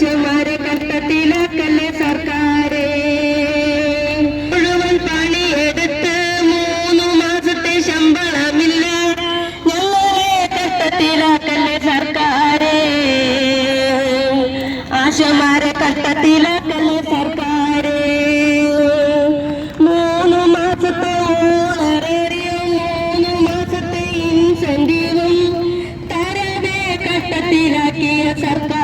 ആശമാരെ കട്ടത്തിലാക്കല്ലേ സർക്കാരെ? മുഴുവൻ പണിയെടുത്ത് മൂന്നു മാസത്തെ ശമ്പളമില്ല. ഞങ്ങളെ കട്ടത്തിലാക്കല്ലേ സർക്കാരെ? ആശമാരെ കട്ടത്തിലാക്കല്ലേ സർക്കാരെ? മൂന്നു മാസത്തെ ഓണറേറിയും മൂന്ന് മാസത്തെ ഇൻസെന്റീവും തരവേ കട്ടത്തിലാക്കിയ സർക്കാരെ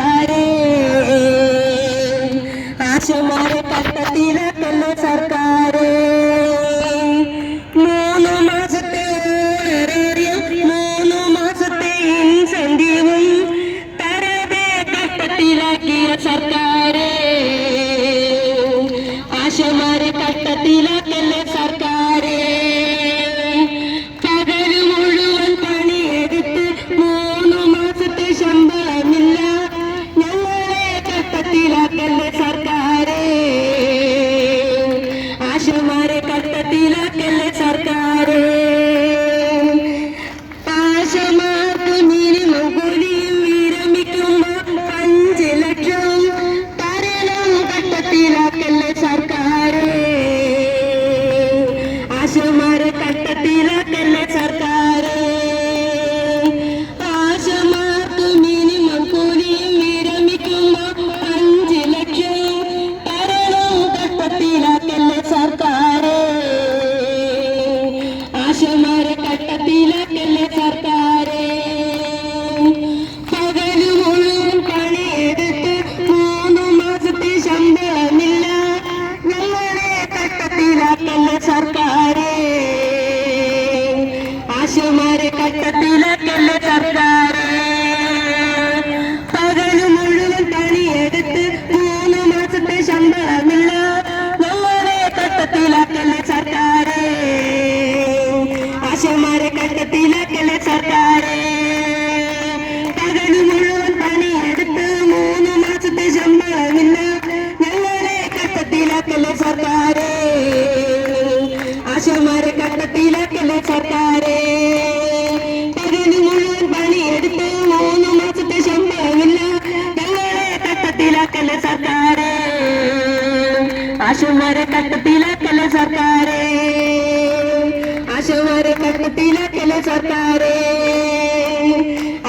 കട്ടത്തിലാക്കല്ലേ സർക്കാരെ? ആശമാരെ കട്ടത്തിലാക്കല്ലേ സർക്കാരെ? പകൽ മുഴുവൻ പണിയെടുത്ത് മൂന്ന് മാസത്തെ ശമ്പളമില്ല. ഞങ്ങളെ കട്ടത്തിലാക്കല്ലേ സർക്കാരെ? ആശമാരെ കട്ടത്തിലാക്കല്ലേ സർക്കാരെ? ആശമാരെ കട്ടത്തിലാക്കല്ലേ സർക്കാരെ? പകൽ മുഴുവൻ പണിയെടുത്ത് മൂന്ന് മാസത്തെ ശമ്പളമില്ല. ഞങ്ങളെ കട്ടത്തിലാക്കല്ലേ സർക്കാരെ? ആശമാരെ കട്ടത്തിലാക്കല്ലേ സർക്കാരെ? ആശമാരെ കട്ടത്തിലാക്കല്ലേ സർക്കാരെ?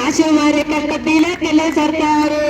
ആശമാരെ കട്ടത്തിലാക്കല്ലേ സർക്കാരെ?